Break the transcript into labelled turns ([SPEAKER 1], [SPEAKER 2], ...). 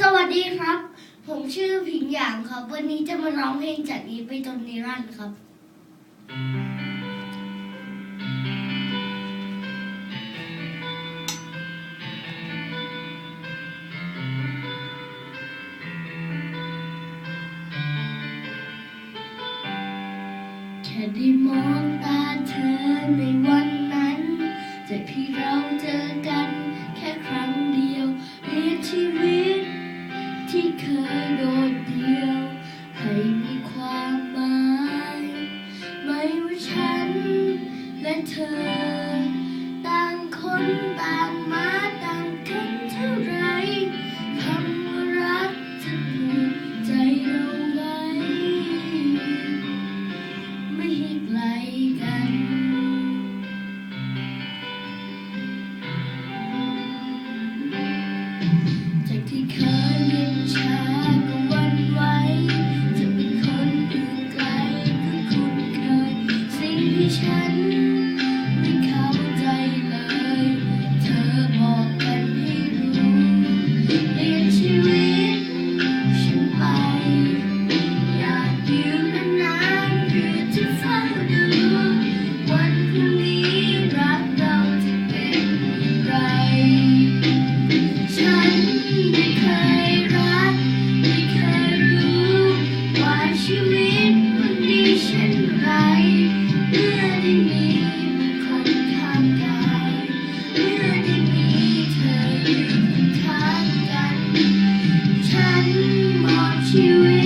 [SPEAKER 1] สวัสดีครับ ผมชื่อผิงหยางครับ วันนี้จะมาร้องเพลงจากนี้ไปจนนิรันดร์ครับ แค่ได้มองตาเธอ เคยโดดเดี่ยว ให้มีความหมายไมว่าฉันและเธอ ต่างคนต่างมา 缠绵 you